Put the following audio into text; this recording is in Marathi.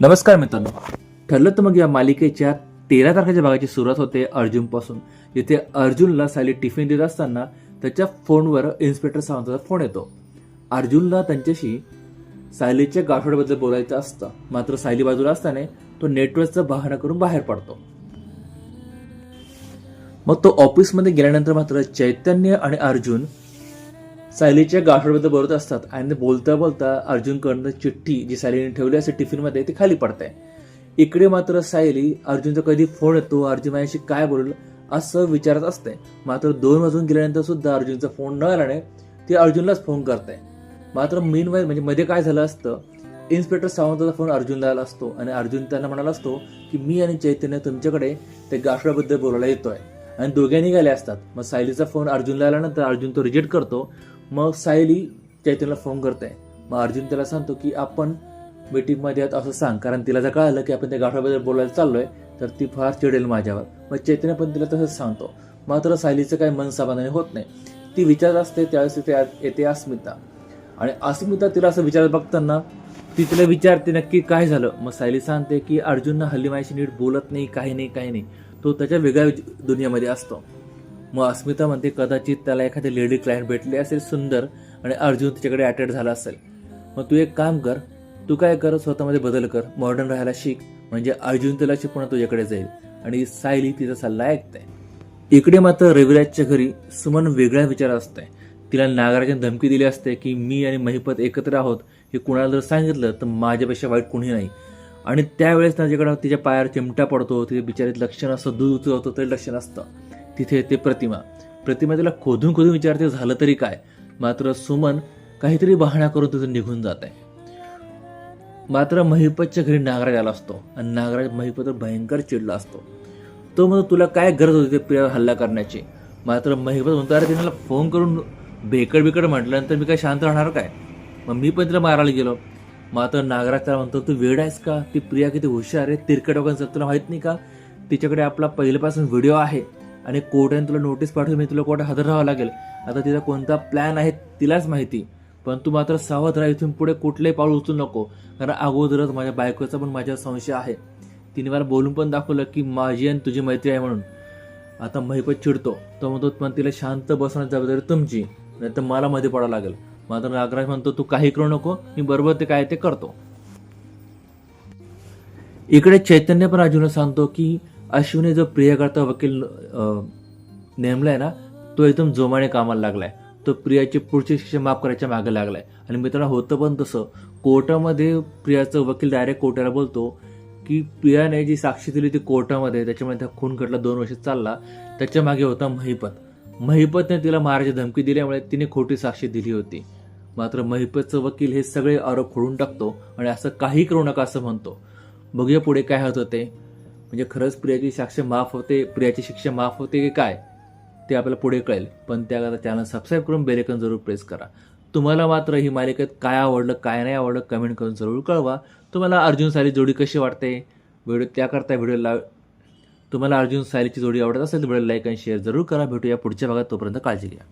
नमस्कार मित्रांनो. ठरलं तर मग या मालिकेच्या तेरा तारखेच्या भागाची सुरुवात होते अर्जुनपासून. जिथे अर्जुनला सायली टिफिन देत असताना त्याच्या फोनवर इन्स्पेक्टर सावंतचा फोन येतो. अर्जुनला त्यांच्याशी सायलीच्या गाठोड्याबद्दल बोलायचं असतं. मात्र सायली बाजूला असताना तो नेटवर्कचा बहाणा करून बाहेर पडतो. मग तो ऑफिसमध्ये गेल्यानंतर मात्र चैतन्य आणि अर्जुन सायलीच्या गाठोडबद्दल बोलत असतात आणि बोलता बोलता अर्जुनकडनं चिठ्ठी जी सायलीने ठेवली असते टिफिनमध्ये ती खाली पडते. इकडे मात्र सायली अर्जुनचा कधी फोन येतो अर्जुन माझ्याशी काय बोलेल असं विचारत असते. मात्र दोन वाजून गेल्यानंतर सुद्धा अर्जुनचा फोन न आल्याने ती अर्जुनलाच फोन करते. मात्र मेन वाईज म्हणजे मध्ये काय झालं असतं इन्स्पेक्टर सावंतचा फोन अर्जुनला आला असतो आणि अर्जुन त्यांना म्हणाला असतो की मी आणि चैतन्य तुमच्याकडे ते गाठोड्याबद्दल बोलायला येतोय. आणि दोघे निघाले असतात. मग सायलीचा फोन अर्जुनला आल्यानंतर अर्जुन तो रिजेक्ट करतो मग सायली चैतन्यला फोन करते मग अर्जुन त्याला सांगतो की आपण मीटिंगमध्ये आहात असं सांग. कारण तिला जर कळालं की आपण त्या गाठाबद्दल बोलायला चाललोय तर ती फार चिडेल माझ्यावर. मग चैतन्य पण तिला तसंच सांगतो. मात्र सायलीचं काही मन समाधानी होत नाही. ती विचारत असते त्यावेळेस तिथे येते अस्मिता. आणि अस्मिता तिला असं विचारत बघताना ती तिला विचारते नक्की काय झालं? मग सायली सांगते की अर्जुननं हल्ली माझ्याशी नीट बोलत नाही काही नाही काही नाही. तो त्याच्या वेगळ्या दुनियामध्ये असतो. मग अस्मिता म्हणते कदाचित त्याला एखादी लेडी क्लायंट भेटली असेल सुंदर आणि अर्जुन तिच्याकडे अटॅच झाला असेल. मग तू एक काम कर तू काय कर स्वतःमध्ये बदल कर. मॉडर्न राहायला शिक म्हणजे अर्जुन तुला पुन्हा तुझ्याकडे जाईल. आणि सायली तिचा सल्ला ऐकते. इकडे मात्र रविराजच्या घरी सुमन वेगळ्या विचार असते तिला नागराजने धमकी दिली असते की मी आणि महिपत एकत्र आहोत. हे कुणाला जर सांगितलं तर माझ्यापेक्षा वाईट कुणी नाही. आणि त्यावेळेस तिच्याकडे तिच्या पायावर चिमटा पडतो तिच्या बिचारीत लक्ष नसतं दूध उचलवतो तरी लक्ष नसतं तिथे येते प्रतिमा. प्रतिमा तिला खोदून खोदून विचारते झालं तरी काय? मात्र सुमन काहीतरी बहाणा करून तिथून निघून जात. आहे मात्र महिपतच्या घरी नागराज आला असतो आणि नागराज महिपतवर भयंकर चिडला असतो. तो म्हणतो तुला काय गरज होती ते प्रियावर हल्ला करण्याची? मात्र महिपत म्हणतो अरे तिने मला फोन करून बेकड बिकड म्हटल्यानंतर मी काय शांत राहणार काय? मग मी पण तिला मारायला गेलो. मात्र नागराज त्याला म्हणतो तू वेळ आहेस का? ती प्रिया किती हुशार आहे? तिरकट वगैरे तुला माहीत नाही का? तिच्याकडे आपला पहिल्यापासून व्हिडिओ आहे. आणि कोर्टाने तुला नोटीस पाठवली मी तुला कोर्टात हजर राहावं लागेल. आता तिचा कोणता प्लॅन आहे तिलाच माहिती. पण तू मात्र सावध राहा इथून पुढे कुठलंही पाऊल उचलू नको. कारण अगोदरच माझ्या बायकोचा पण माझ्यावर संशय आहे. तिने मला बोलून पण दाखवलं की माझी आणि तुझी मैत्री आहे म्हणून. आता महिपत चिडतो. तो म्हणतो पण तिला शांत बसण्याची जबाबदारी तुमची. नाही तर मला मध्ये पडावं लागेल. मात्र नागराज म्हणतो तू काही करू नको. मी बरोबर ते काय ते करतो. इकडे चैतन्य पण अर्जुनला सांगतो की अश्विने जो प्रियाकरता वकील नेमलाय ना तो एकदम जोमाने कामाला लागलाय. तो प्रियाची पुढची शिक्षा माफ करायच्या मागे लागलाय. आणि मित्रांनो होतं पण तसं. कोर्टामध्ये प्रियाचं वकील डायरेक्ट कोर्टाला बोलतो की प्रियाने जी साक्षी दिली ती कोर्टामध्ये त्याच्यामुळे त्या खून खटला दोन वर्ष चालला. त्याच्यामागे होता महिपत. महिपतने तिला मारायची धमकी दिल्यामुळे तिने खोटी साक्षी दिली होती. मात्र महिपतचं वकील हे सगळे आरोप खोडून टाकतो आणि असं काही करू नका असं म्हणतो. बघूया पुढे काय होतं ते म्हणजे खरंच प्रियाची साक्ष माफ होते प्रियाची शिक्षा माफ होते की काय ते आपल्याला पुढे कळेल. पण त्याकरता चॅनल सबस्क्राईब करून बेलेकन जरूर प्रेस करा. तुम्हाला मात्र ही मालिकेत काय आवडलं काय नाही आवडलं कमेंट करून जरूर कळवा. तुम्हाला अर्जुन सायली जोडी कशी वाटते व्हिडिओ त्याकरता व्हिडिओला तुम्हाला अर्जुन सायलीची जोडी आवडत असेल तर व्हिडिओ लाईक आणि शेअर जरूर करा. भेटूया पुढच्या भागात तोपर्यंत काळजी घ्या.